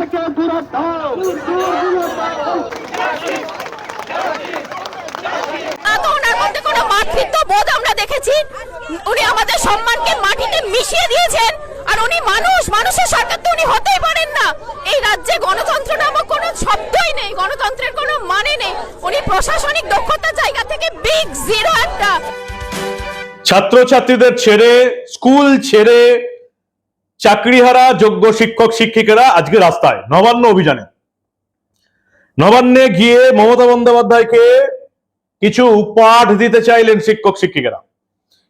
থেকে দূরে দাও ওনার মধ্যে কোনো মাতৃত্ব বোধ আমরা দেখেছি? উনি আমাদের সম্মানকে মাটিতে মিশিয়ে দিয়েছেন। আর উনি মানুষ মানুষের সরকার তো উনি হতেই পারেন না। এই রাজ্যে গণতন্ত্র নামক কোনো শব্দই নেই গণতন্ত্রের কোনো মানে নেই। উনি প্রশাসনিক দক্ষতার জায়গা থেকে বিগ জিরো একটা। ছাত্রছাত্রীদের ছেড়ে স্কুল ছেড়ে চাকরিহারা যোগ্য শিক্ষক শিক্ষিকারা আজকে রাস্তায় নবান্ন অভিযানে। নবান্নে গিয়ে মমতা বন্দ্যোপাধ্যায়কে কিছু পাঠ দিতে চাইলেন শিক্ষক শিক্ষিকারা।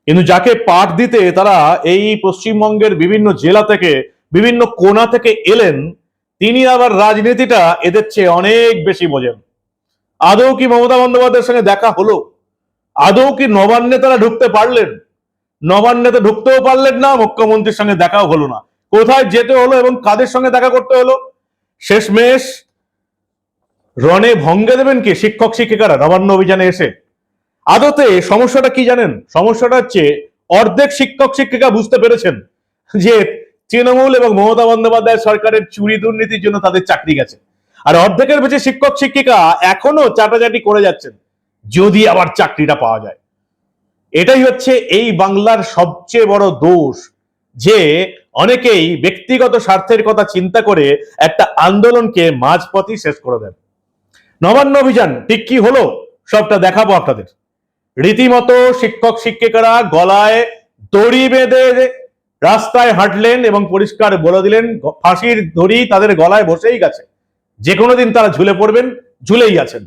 কিন্তু যাকে পাঠ দিতে তারা এই পশ্চিমবঙ্গের বিভিন্ন জেলা থেকে, বিভিন্ন কোনা থেকে এলেন, তিনি আবার রাজনীতিটা এদের চেয়ে অনেক বেশি বোঝেন। আদৌ কি মমতা বন্দ্যোপাধ্যায়ের সঙ্গে দেখা হলো? আদৌ কি নবান্নে তারা ঢুকতে পারলেন? নবান্নে তো ঢুকতেও পারলেন না, মুখ্যমন্ত্রীর সঙ্গে দেখাও হলো না। কোথায় যেতে হলো এবং কাদের সঙ্গে দেখা করতে হলো? শেষমেশ রণে ভঙ্গে দেবেন কি? শিক্ষক, শিক্ষিকারা নবান্ন অভিযানে এসে। আদতে সমস্যাটা কি জানেন? সমস্যাটা হচ্ছে অর্ধেক শিক্ষক, শিক্ষিকা বুঝতে পেরেছেন যে তৃণমূল এবং মমতা বন্দ্যোপাধ্যায় সরকারের চুরি দুর্নীতির জন্য তাদের চাকরি গেছে। আর অর্ধেকের বেশি শিক্ষক, শিক্ষিকা এখনও চাটাচাটি করে যাচ্ছেন, যদি আবার চাকরিটা পাওয়া যায়। এটাই হচ্ছে এই বাংলার সবচেয়ে বড় দোষ, যে অনেকেই ব্যক্তিগত স্বার্থের কথা চিন্তা করে একটা আন্দোলনকে মাঝপথই শেষ করে দেন। নবান্ন অভিযান, ঠিক কি হলো? সবটা দেখাবো আপনাদের। রীতিমতো শিক্ষক শিক্ষিকারা গলায় দড়ি বেঁধে রাস্তায় হাঁটলেন এবং পরিষ্কার বলে দিলেন, ফাঁসির দড়ি তাদের গলায় বসেই গেছে। যে কোনো দিন তারা ঝুলে পড়বেন, ঝুলেই আছেন।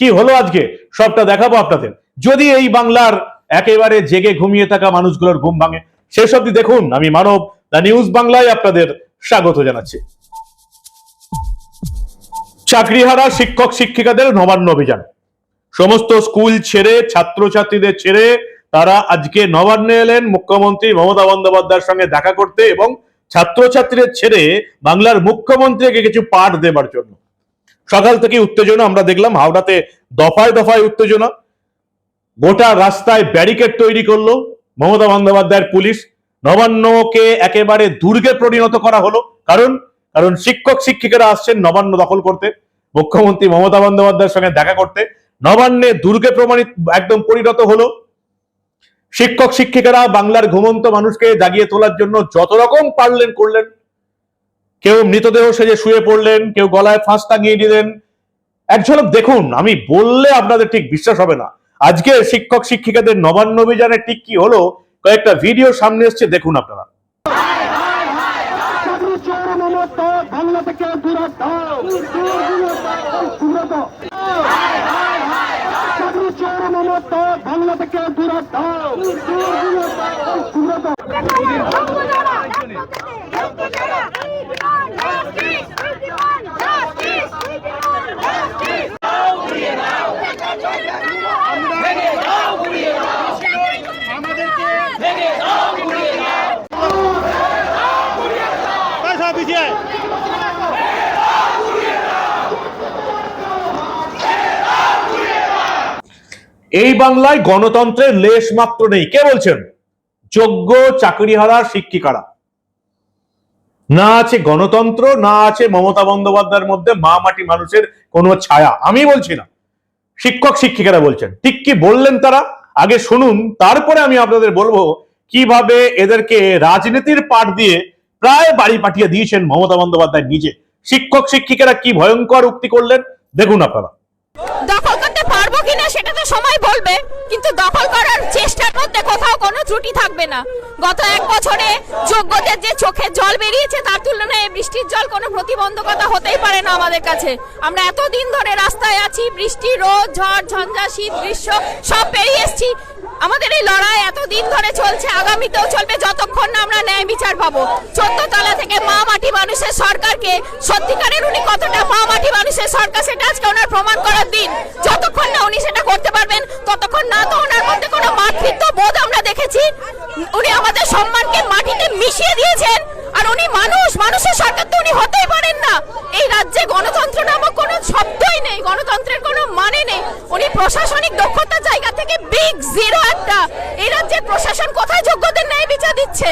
কি হলো আজকে? সবটা দেখাবো আপনাদের। যদি এই বাংলার একেবারে জেগে ঘুমিয়ে থাকা মানুষগুলোর ঘুম ভাঙে। শেষ অব্দি দেখুন, আমি মানব, দ্য নিউজ বাংলায় আপনাদের স্বাগত জানাচ্ছি। চাকরিহারা শিক্ষক শিক্ষিকাদের নবান্ন অভিযান। সমস্ত স্কুল ছেড়ে, ছাত্রছাত্রীদের ছেড়ে, তারা আজকে নবান্নে এলেন। মুখ্যমন্ত্রী মমতা বন্দ্যোপাধ্যায়ের সঙ্গে দেখা করতে এবং ছাত্রছাত্রীদের ছেড়ে বাংলার মুখ্যমন্ত্রীকে কিছু পাঠ দেবার জন্য। সকাল থেকে উত্তেজনা আমরা দেখলাম, হাওড়াতে দফায় দফায় উত্তেজনা। গোটা রাস্তায় ব্যারিকেড তৈরি করল। মমতা বন্দ্যোপাধ্যায়ের পুলিশ। নবান্নকে একেবারে দুর্গে পরিণত করা হলো। কারণ কারণ শিক্ষক শিক্ষিকারা আসছেন নবান্ন দখল করতে। মুখ্যমন্ত্রী মমতা বন্দ্যোপাধ্যায়ের সঙ্গে দেখা করতে। নবান্নে দুর্গে প্রমাণিত, একদম পরিণত হলো। শিক্ষক শিক্ষিকারা বাংলার ঘুমন্ত মানুষকে জাগিয়ে তোলার জন্য যত রকম পারলেন করলেন। কেউ মৃতদেহ সেজে শুয়ে পড়লেন, কেউ গলায় ফাঁস টাঙিয়ে দিলেন। এক ঝলক দেখুন, আমি বললে আপনাদের ঠিক বিশ্বাস হবে না। আজকে শিক্ষক শিক্ষিকাদের নবান্ন অভিযানে ঠিক কি হলো, কয়েকটা ভিডিও সামনে এসছে, দেখুন আপনারা। বাংলা থেকে দূরে দাও দূরে দাও চাকরি চোর মমতা বাংলা থেকে দূরে দাও দূরে এই বাংলায় গণতন্ত্রের লেশ মাত্র নেই। কে বলছেন? যোগ্য চাকরিহারা শিক্ষিকারা। না আছে গণতন্ত্র, না আছে মমতা বন্দ্যোপাধ্যায়ের মধ্যে মা মাটি মানুষের কোনো ছায়া। আমি বলছি না। শিক্ষক শিক্ষিকারা বলছেন। ঠিক কি বললেন তারা? আগে শুনুন, তারপরে আমি আপনাদের বলব কীভাবে এদেরকে রাজনীতির পাঠ দিয়ে প্রায় বাড়ি পাঠিয়ে দিয়েছেন মমতা বন্দ্যোপাধ্যায় নিজে। শিক্ষক শিক্ষিকারা কি ভয়ঙ্কর উক্তি করলেন? দেখুন আপনারা দখল করতে পারব কিনা সেটা বলবে কিন্তু দখল করার চেষ্টার মধ্যে কোথাও কোনো ত্রুটি থাকবে না। গত এক বছরে যোগ্যদের যে চোখে জল বেরিয়েছে, তার তুলনায় বৃষ্টির জল কোনো প্রতিবন্ধকতা হতেই পারে না আমাদের কাছে। আমরা এতদিন ধরে রাস্তায় আছি, বৃষ্টি, রোদ, ঝড়, ঝঞ্ঝা, শীত, গ্রীষ্ম, সব পেরিয়ে এসছি। আমাদের এই লড়াই এতদিন ধরে চলছে, আগামীতেও চলবে, যতক্ষণ না আমরা ন্যায় বিচার পাবো। চোদ্দ তলা থেকে মা মাটি মানুষের সরকারকে, সত্যিকারের উনি কতটা মা মাটি মানুষের সরকার, সেটা আজকে ওনার প্রমাণ করার দিন। যতক্ষণ না উনি সেটা করতে পারবেন ততক্ষণ না তো ওনার মধ্যে কোনো মাতৃত্ব বোধ আমরা দেখেছি? উনি আমাদের সম্মানকে মাটিতে মিশিয়ে দিয়েছেন। আর উনি মানুষ, মানুষের সরকার তো উনি হতেই পারেন না। এই রাজ্যে গণতন্ত্র নামক কোনো শব্দই নেই, গণতন্ত্রের কোনো মানে নেই। উনি প্রশাসনিক দক্ষতার জায়গা থেকে বিগ জিরো একটা। এই রাজ্যের প্রশাসন কোথায় যোগ্যদের ন্যায় বিচার দিচ্ছে?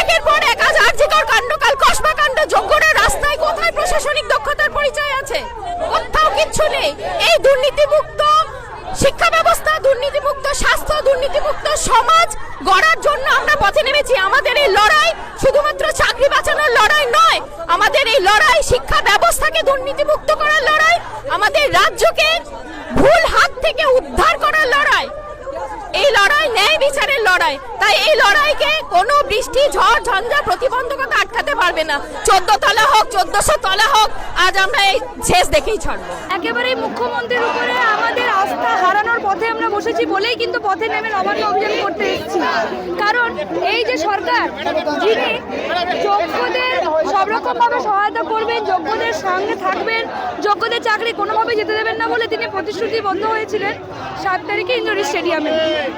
একের পর এক আজ আর্জিকর কাণ্ড, কাল কসবা কাণ্ড, যোগ্যরা রাস্তায় কোথায় প্রশাসনিক দক্ষতার পরিচয় আছে? কোথাও কিচ্ছু নেই। এই দুর্নীতিমুক্ত শিক্ষা ব্যবস্থা দুর্নীতিমুক্ত স্বাস্থ্য, দুর্নীতিমুক্ত সমাজ গড়ার জন্য আমরা পথে নেমেছি। আমাদের এই লড়াই শুধুমাত্র চাকরি বাঁচানোর লড়াই নয়, আমাদের এই লড়াই শিক্ষা ব্যবস্থাকে দুর্নীতিমুক্ত করার লড়াই, আমাদের রাজ্যকে ভুল হাত থেকে উদ্ধার করার লড়াই। এই লড়াই ন্যায় বিচারের লড়াই। তাই এই লড়াইকে কোনো বৃষ্টি, ঝড়, ঝঞ্ঝা প্রতিবন্ধকতা আটকাতে পারবে না। চোদ্দ তলা হোক, চোদ্দশো তলা হোক, আজ আমরা এই শেষ দেখেই ছাড়বো। একেবারেই মুখ্যমন্ত্রীর উপরে আমাদের আস্থা হারানোর পথে আমরা বসেছি বলেই কিন্তু পথে নেমে নবান্ন অভিযান করতে এসেছি। কারণ এই যে সরকার, যিনি যোগ্যদের সব রকম ভাবে সহায়তা করবেন, যোগ্যদের সঙ্গে থাকবেন, যোগ্যদের চাকরি কোনোভাবে যেতে দেবেন না বলে তিনি প্রতিশ্রুতিবদ্ধ হয়েছিলেন সাত তারিখে ইন্দোর স্টেডিয়ামে।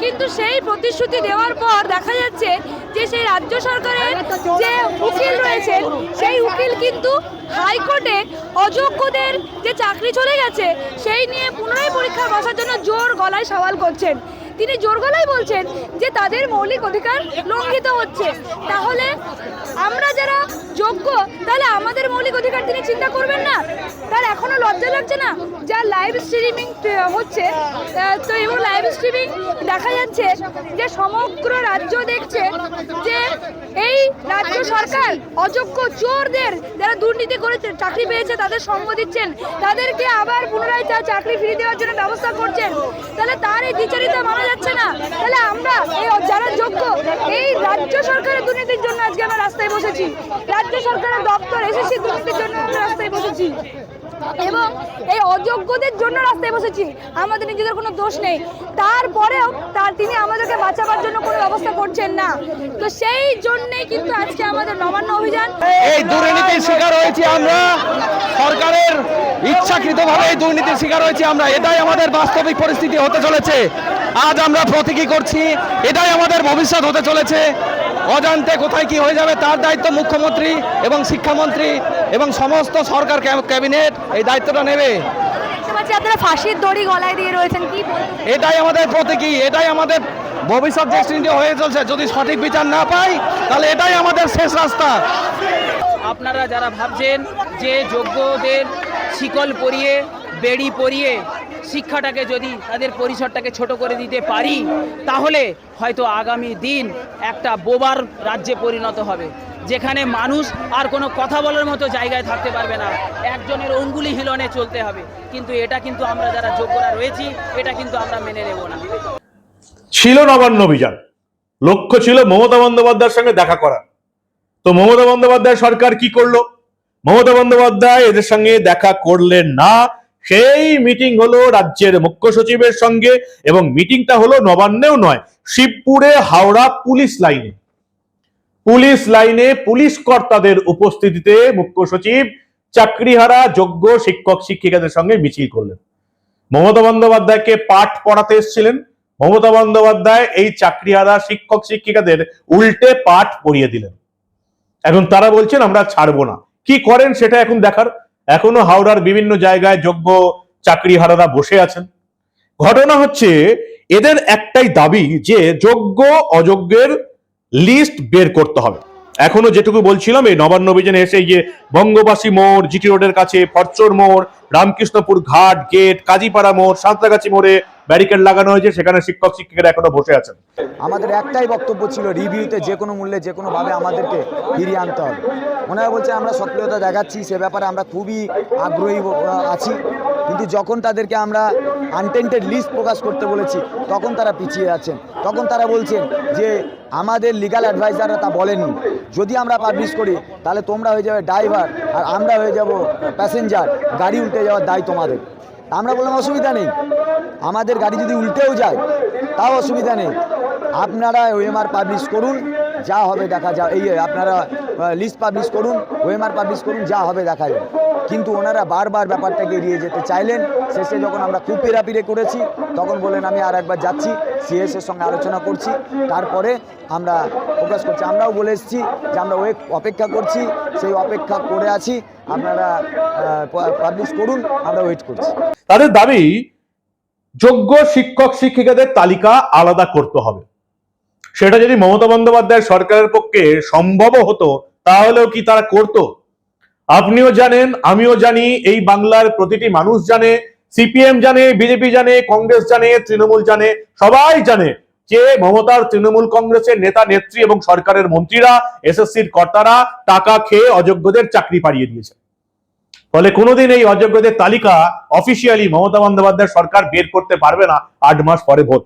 কিন্তু সেই প্রতিশ্রুতি দেওয়ার পর দেখা যাচ্ছে যে সেই রাজ্য সরকারের যে উকিল রয়েছেন সেই উকিল কিন্তু হাইকোর্টে অযোগ্যদের যে চাকরি চলে গেছে, সেই নিয়ে পুনরায় পরীক্ষা বসার জন্য জোর গলায় সওয়াল করছেন। তিনি জোর গলায় বলছেন যে তাদের মৌলিক অধিকার লঙ্ঘিত হচ্ছে। তাহলে আমরা যারা যোগ্য, তাহলে আমাদের মৌলিক অধিকার তিনি চিন্তা করবেন না। তার এখনও লাগছে না, যা লাইভ স্ট্রিমিং হচ্ছে তো এবং লাইভ স্ট্রিমিং দেখা যাচ্ছে যে সমগ্র রাজ্য দেখছে যে এই রাজ্য সরকার অযোগ্য চোরদের যারা দুর্নীতি করেছে, চাকরি পেয়েছে, তাদের সঙ্গ দিচ্ছেন, তাদেরকে আবার পুনরায় তার চাকরি ফিরিয়ে দেওয়ার জন্য ব্যবস্থা করছেন। তাহলে তার এই দ্বিচারিতা মানা যাচ্ছে না। তাহলে আমরা এই যারা যোগ্য, এই রাজ্য সরকারের দুর্নীতির জন্য আজকে আমরা রাস্তায় বসেছি। রাজ্য সরকারের দপ্তর এসেছি দুর্নীতির জন্য আমরা রাস্তায় বসেছি। এবং এই অযোগ্যদের জন্য রাস্তায় বসেছি। আমাদের নিজেদের কোনো দোষ নেই। তারপরেও তার তিনি আমাদেরকে বাঁচাবার জন্য কোনো ব্যবস্থা করছেন না। তো সেই জন্যেই কিন্তু আজকে আমাদের নবান্ন অভিযান। এই দুর্নীতির শিকার হয়েছি আমরা। সরকারের ইচ্ছাকৃতভাবে এই দুর্নীতির শিকার হয়েছি আমরা। এটাই আমাদের বাস্তবিক পরিস্থিতি হতে চলেছে। আজ আমরা প্রতীকী করছি। এটাই আমাদের ভবিষ্যৎ হতে চলেছে। অজান্তে কোথায় কি হয়ে যাবে তার দায়িত্ব মুখ্যমন্ত্রী এবং শিক্ষামন্ত্রী এবং সমস্ত সরকার ক্যাবিনেট এই দায়িত্বটা নেবে। আপনারা ফাঁসির দড়ি গলায় দিয়ে রয়েছেন কি এটাই আমাদের প্রতীকী এটাই আমাদের ভবিষ্যৎ ডেস্টিনি হয়ে চলছে। যদি সঠিক বিচার না পাই তাহলে এটাই আমাদের শেষ রাস্তা। আপনারা যারা ভাবছেন যে যোগ্যদের শিকল পরিয়ে বেড়ি পরিয়ে শিক্ষাটাকে যদি তাদের পরিসরটাকে ছোট করে দিতে পারি তাহলে হয়তো আগামী দিন একটা বোবার রাজ্যে পরিণত হবে। যেখানে মানুষ আর কোনো কথা বলার মতো জায়গায় থাকতে পারবে না। একজনের অঙ্গুলি হিলনে চলতে হবে। কিন্তু এটা কিন্তু আমরা যারা যোগ্যরা রয়েছি, এটা কিন্তু আমরা মেনে নেব না। ছিল নবান্ন অভিযান। লক্ষ্য ছিল মমতা বন্দ্যোপাধ্যায়ের সঙ্গে দেখা করা তো মমতা বন্দ্যোপাধ্যায় সরকার কি করল? মমতা বন্দ্যোপাধ্যায় এদের সঙ্গে দেখা করলেন না। সেই মিটিং হলো রাজ্যের মুখ্য সচিবের সঙ্গে এবং মিটিংটা হলো নবান্নেও নয়, শিবপুরে হাওড়া পুলিশ লাইনে। পুলিশ লাইনে পুলিশ কর্তাদের উপস্থিতিতে মুখ্য সচিব চাকরিহারা যোগ্য শিক্ষক শিক্ষিকাদের সঙ্গে মিছিল করলেন। মমতা বন্দ্যোপাধ্যায়কে পাঠ পড়াতে এসেছিলেন। মমতা বন্দ্যোপাধ্যায় এই চাকরিহারা শিক্ষক শিক্ষিকাদের উল্টে পাঠ পড়িয়ে দিলেন। এখন তারা বলছেন, আমরা ছাড়বো না। কি করেন সেটা এখন দেখার। এখনও হাওড়ার বিভিন্ন জায়গায় যোগ্য চাকরিহারারা বসে আছেন। ঘটনা হচ্ছে, এদের একটাই দাবি যে যোগ্য অযোগ্যের লিস্ট বের করতে হবে। এখনও যেটুকু বলছিলাম এই নবান্ন অভিযানে এসে এই যে বঙ্গবাসী মোড়, জিটি রোডের কাছে, ফরচর মোড়, রামকৃষ্ণপুর ঘাট, গেট, কাজীপাড়া মোড়, সাঁতরাগাছি মোড়ে ব্যারিকেড লাগানো হয়েছে, সেখানে শিক্ষক, শিক্ষিকারা এখনও বসে আছেন। আমাদের একটাই বক্তব্য ছিল, রিভিউতে যে কোনো মূল্যে, যে কোনোভাবে আমাদেরকে ফিরিয়ে আনতে হবে। ওনারা বলছে, আমরা সক্রিয়তা দেখাচ্ছি, সে ব্যাপারে আমরা খুবই আগ্রহী আছি। কিন্তু যখন তাদেরকে আমরা আনটেন্টেড লিস্ট প্রকাশ করতে বলেছি, তখন তারা পিছিয়ে যাচ্ছেন তখন তারা বলছেন যে, আমাদের লিগাল অ্যাডভাইজাররা তা বলেননি। যদি আমরা পাবলিশ করি, তাহলে তোমরা হয়ে যাবে ড্রাইভার আর আমরা হয়ে যাব প্যাসেঞ্জার গাড়ি উল্টে যাওয়ার দায় তোমাদের। আমরা বললাম, অসুবিধা নেই। আমাদের গাড়ি যদি উল্টেও যায়, তাও অসুবিধা নেই। আপনারা ওএমআর পাবলিশ করুন। যা হবে দেখা যা এই আপনারা লিস্ট পাবলিশ করুন ওয়েমার পাবলিশ করুন, যা হবে দেখা যাবে। কিন্তু ওনারা বারবার ব্যাপারটাকে এড়িয়ে যেতে চাইলেন। শেষে যখন আমরা খুব পেরাপিরে করেছি, তখন বললেন, আমি আর একবার যাচ্ছি সিএস এর সঙ্গে আলোচনা করছি। তারপরে আমরা ফোকাস করছি। আমরাও বলে এসেছি যে আমরা ওয়ে অপেক্ষা করছি, সেই অপেক্ষা করে আছি। আপনারা পাবলিশ করুন, আমরা ওয়েট করছি। তাদের দাবি, যোগ্য শিক্ষক, শিক্ষিকাদের তালিকা আলাদা করতে হবে। সেটা যদি মমতা বন্দ্যোপাধ্যায় সরকারের পক্ষে সম্ভব হতো, তাহলেও কি তারা করত? আপনিও জানেন, আমিও জানি, এই বাংলার প্রতিটি মানুষ জানে, সিপিএম জানে, বিজেপি জানে, কংগ্রেস জানে, তৃণমূল জানে, সবাই জানে যে মমতার তৃণমূল কংগ্রেসের নেতা, নেত্রী এবং সরকারের মন্ত্রীরা, এসএসসির কর্তারা টাকা খেয়ে অযোগ্যদের চাকরি পাড়িয়ে দিয়েছে ফলে কোনোদিন এই অযোগ্যদের তালিকা অফিসিয়ালি মমতা বন্দ্যোপাধ্যায় সরকার বের করতে পারবে না আট মাস পরে ভোট।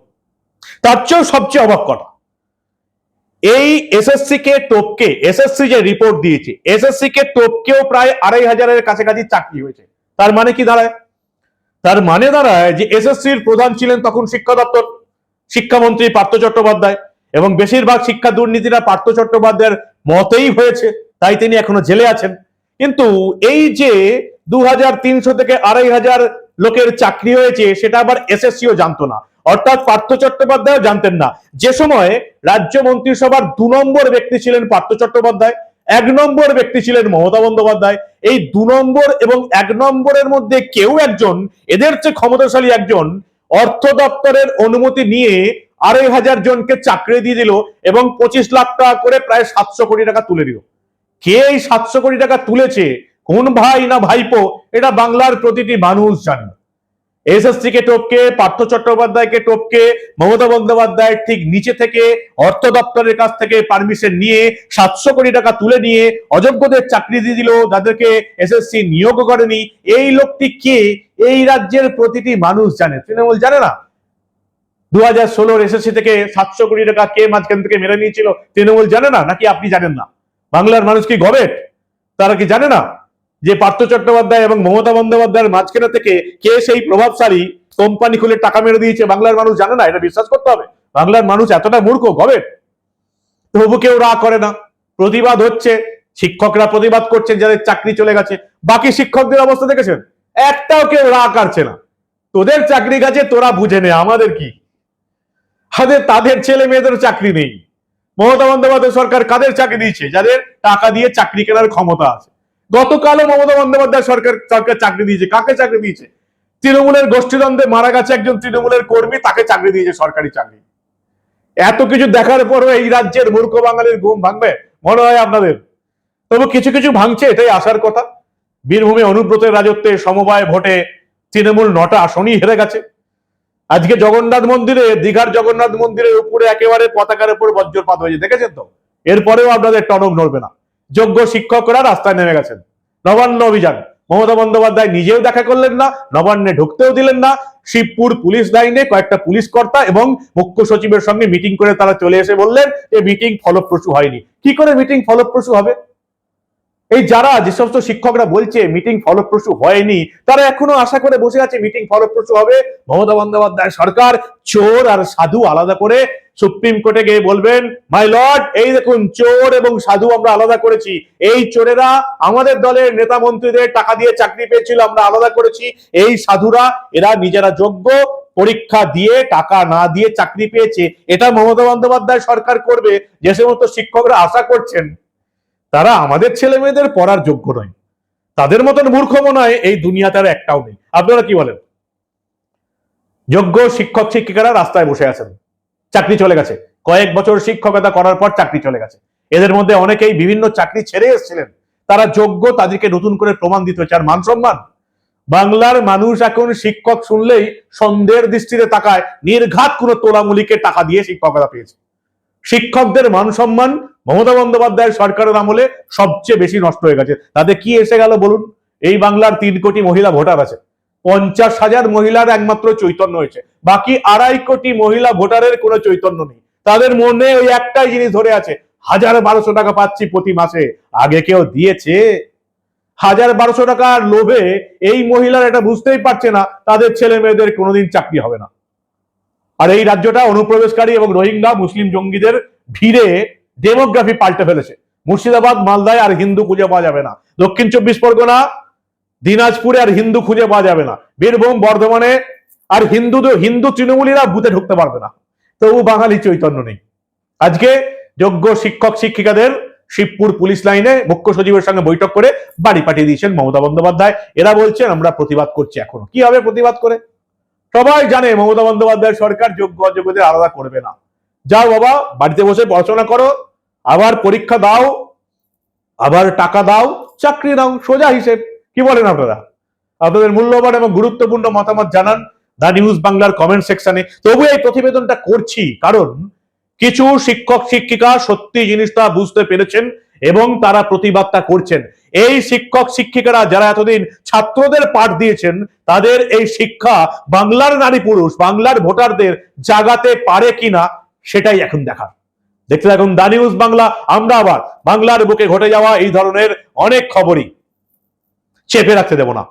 তার চেয়েও সবচেয়ে অবাক কথা এই এসএসসি কে টপকে এসএসসি যে রিপোর্ট দিয়েছে এসএসসি কে টপকেও প্রায় আড়াই হাজারের কাছাকাছি চাকরি হয়েছে। তার মানে কি দাঁড়ায়? তার মানে দাঁড়ায় যে এসএসসির প্রধান ছিলেন তখন শিক্ষা দপ্তর, শিক্ষামন্ত্রী পার্থ চট্টোপাধ্যায় এবং বেশিরভাগ শিক্ষা দুর্নীতিরা পার্থ চট্টোপাধ্যায়ের মতেই হয়েছে, তাই তিনি এখনও জেলে আছেন। কিন্তু এই যে দু থেকে আড়াই হাজার লোকের চাকরি হয়েছে, সেটা আবার এসএসসিও জানতো না। অর্থাৎ পার্থ চট্টোপাধ্যায় জানতেন না। যে সময় রাজ্য মন্ত্রিসভার দু নম্বর ব্যক্তি ছিলেন পার্থ চট্টোপাধ্যায়, এক নম্বর ব্যক্তি ছিলেন মমতা বন্দ্যোপাধ্যায়। এই দু নম্বর এবং এক নম্বরের মধ্যে কেউ একজন, এদের চেয়ে ক্ষমতাশালী একজন অর্থ দপ্তরের অনুমতি নিয়ে আড়াই হাজার জনকে চাকরি দিয়ে দিল এবং পঁচিশ লাখ টাকা করে প্রায় সাতশো কোটি টাকা তুলে দিল। কে এই সাতশো কোটি টাকা তুলেছে? কোন ভাই না ভাইপো? এটা বাংলার প্রতিটি মানুষ জানে। এসএসসি কে টপকে, পার্থ চট্টোপাধ্যায়কে টপকে, মমতা বন্দ্যোপাধ্যায়ের ঠিক নিচে থেকে, অর্থ দপ্তরের কাছ থেকে পারমিশন নিয়ে সাতশো কোটি টাকা তুলে নিয়ে অযোগ্যদের চাকরি দিয়ে দিল, যাদেরকে এসএসসি নিয়োগ করেনি। এই লোকটি কে? এই রাজ্যের প্রতিটি মানুষ জানে। তৃণমূল জানে না? দু হাজার ষোলোর এসএসসি থেকে সাতশো কোটি টাকা কে মাঝখান থেকে মেরে নিয়েছিল? তৃণমূল জানে না? নাকি আপনি জানেন না? বাংলার মানুষ কি গবেট? তারা কি জানে না? যে পার্থ চট্টোপাধ্যায় এবং মমতা বন্দ্যোপাধ্যায়ের মাঝখানে থেকে কে সেই প্রভাবশালী কোম্পানি খুলে টাকা মেরে দিয়েছে, বাংলার মানুষ জানে না, এটা বিশ্বাস করতে হবে। বাংলার মানুষ এতটা মূর্খ, গবেট। তবু কেউ রা করে না। প্রতিবাদ হচ্ছে, শিক্ষকরা প্রতিবাদ করছেন যাদের চাকরি চলে গেছে। বাকি শিক্ষকদের অবস্থা দেখেছেন? একটাও কেউ রা কাটছে না। তোদের চাকরি গেছে, তোরা বুঝে নে, আমাদের কি? হাদের, তাদের ছেলে মেয়েদের চাকরি নেই। মমতা বন্দ্যোপাধ্যায় সরকার কাদের চাকরি দিয়েছে? যাদের টাকা দিয়ে চাকরি কেনার ক্ষমতা আছে। গতকালও মমতা বন্দ্যোপাধ্যায় সরকার সরকার চাকরি দিয়েছে। কাকে চাকরি দিয়েছে? তৃণমূলের গোষ্ঠীদ্বন্দ্বে মারা গেছে একজন তৃণমূলের কর্মী, তাকে চাকরি দিয়েছে সরকারি চাকরি। এত কিছু দেখার পরও এই রাজ্যের মূর্খ বাঙালির ঘুম ভাঙবে? মনে হয় আপনাদের? তবু কিছু কিছু ভাঙছে, এটাই আসার কথা। বীরভূমে অনুব্রতের রাজত্বে সমবায় ভোটে তৃণমূল নটা আসনই হেরে গেছে। আজকে জগন্নাথ মন্দিরে, দীঘার জগন্নাথ মন্দিরের উপরে একেবারে পতাকার উপর বজ্রপাত হয়েছে, দেখেছেন তো? এরপরেও আপনাদের টনক নড়বে না। যোগ্য শিক্ষকরা রাস্তায় নেমে গেছেন। নবান্ন অভিযান। মমতা বন্দ্যোপাধ্যায় নিজেও দেখা করলেন না, নবান্নে ঢুকতেও দিলেন না। শিবপুর পুলিশ লাইনে কয়েকটা পুলিশ কর্তা এবং মুখ্য সচিবের সঙ্গে মিটিং করে তারা চলে এসে বললেন যে মিটিং ফলপ্রসূ হয়নি। কি করে মিটিং ফলপ্রসূ হবে? এই যারা যে সমস্ত শিক্ষকরা বলছে মিটিং ফলপ্রসূ হয়নি, তারা এখনও আশা করে বসে আছে মিটিং ফলপ্রসূ হবে। মমতা বন্দ্যোপাধ্যায় সরকার, চোর আর সাধু আলাদা করে সুপ্রিম কোর্টে গিয়ে বলবেন মাই লর্ড এই দেখুন, চোর এবং সাধু আমরা আলাদা করেছি। এই চোরেরা আমাদের দলের নেতা মন্ত্রীদের টাকা দিয়ে চাকরি পেয়েছিল, আমরা আলাদা করেছি। এই সাধুরা, এরা নিজেরা যোগ্য, পরীক্ষা দিয়ে, টাকা না দিয়ে চাকরি পেয়েছে। এটা মমতা বন্দ্যোপাধ্যায় সরকার করবে। যে সমস্ত শিক্ষকরা আশা করছেন তারা আমাদের ছেলে মেয়েদের পড়ার যোগ্য নয়। তাদের মতন মূর্খ মনে এই দুনিয়াতে আর একটাও নেই। আপনারা কি বলেন? যোগ্য শিক্ষক শিক্ষিকারা রাস্তায় বসে আছেন। চাকরি চলে গেছে। কয়েক বছর শিক্ষকতা করার পর চাকরি চলে গেছে। এদের মধ্যে অনেকেই বিভিন্ন চাকরি ছেড়ে এসেছিলেন। তারা যোগ্য তাদেরকে নতুন করে প্রমাণ দিতে হচ্ছে আর মান সম্মান? বাংলার মানুষ এখন শিক্ষক শুনলেই সন্দেহের দৃষ্টিতে তাকায়। নির্ঘাত কোনো তোলামুলিকে টাকা দিয়ে শিক্ষকতা পেয়েছে। শিক্ষকদের মান সম্মান মমতা বন্দ্যোপাধ্যায়ের সরকারের আমলে সবচেয়ে বেশি নষ্ট হয়ে গেছে। তাতে কি এসে গেল বলুন? এই বাংলার তিন কোটি মহিলা ভোটার আছে। পঞ্চাশ হাজার মহিলার একমাত্র চৈতন্য হয়েছে। বাকি আড়াই কোটি মহিলা ভোটারের কোনো চৈতন্য নেই। তাদের মনে ওই একটাই জিনিস ধরে আছে, হাজার বারোশো টাকা পাচ্ছি প্রতি মাসে। আগে কেউ দিয়েছে? হাজার বারোশো টাকার লোভে এই মহিলারা এটা বুঝতেই পারছে না, তাদের ছেলে মেয়েদের কোনোদিন চাকরি হবে না। আর এই রাজ্যটা অনুপ্রবেশকারী এবং রোহিঙ্গা, মুসলিম জঙ্গিদের ভিড়ে ডেমোগ্রাফি পাল্টে ফেলেছে। মুর্শিদাবাদ, মালদায় আর হিন্দু খুঁজে পাওয়া যাবে না। দক্ষিণ চব্বিশ পরগনা, দিনাজপুরে আর হিন্দু খুঁজে পাওয়া যাবে না। বীরভূম, বর্ধমানে আর হিন্দু হিন্দু তৃণমূলীরা বুথে ঢুকতে পারবে না। তবু বাঙালি চৈতন্য নেই। আজকে যোগ্য শিক্ষক, শিক্ষিকাদের শিবপুর পুলিশ লাইনে মুখ্য সচিবের সঙ্গে বৈঠক করে বাড়ি পাঠিয়ে দিয়েছেন মমতা বন্দ্যোপাধ্যায়। এরা বলছেন, আমরা প্রতিবাদ করছি এখনও। কি হবে প্রতিবাদ করে? সবাই জানে মমতা বন্দ্যোপাধ্যায় সরকার যোগ্য অযোগ্যদের আলাদা করবে না। যাও বাবা, বাড়িতে বসে পড়াশোনা করো, আবার পরীক্ষা দাও, আবার টাকা দাও, চাকরি দাও সোজা হিসেব। কি বলেন আপনারা? আপনাদের মূল্যবান এবং গুরুত্বপূর্ণ মতামত জানান দা নিউজ বাংলার কমেন্ট সেকশনে। তবু এই প্রতিবেদনটা করছি, কারণ কিছু শিক্ষক, শিক্ষিকা সত্যি জিনিসটা বুঝতে পেরেছেন এবং তারা প্রতিবাদটা করছেন। এই শিক্ষক, শিক্ষিকারা যারা এতদিন ছাত্রদের পাঠ দিয়েছেন, তাদের এই শিক্ষা বাংলার নারী পুরুষ, বাংলার ভোটারদের জাগাতে পারে কিনা সেটাই এখন দেখার। দেখতে থাকুন দা নিউজ বাংলা, আমরা আবার বাংলার বুকে ঘটে যাওয়া এই ধরনের অনেক খবরই। চেপে রাখতে দেব না।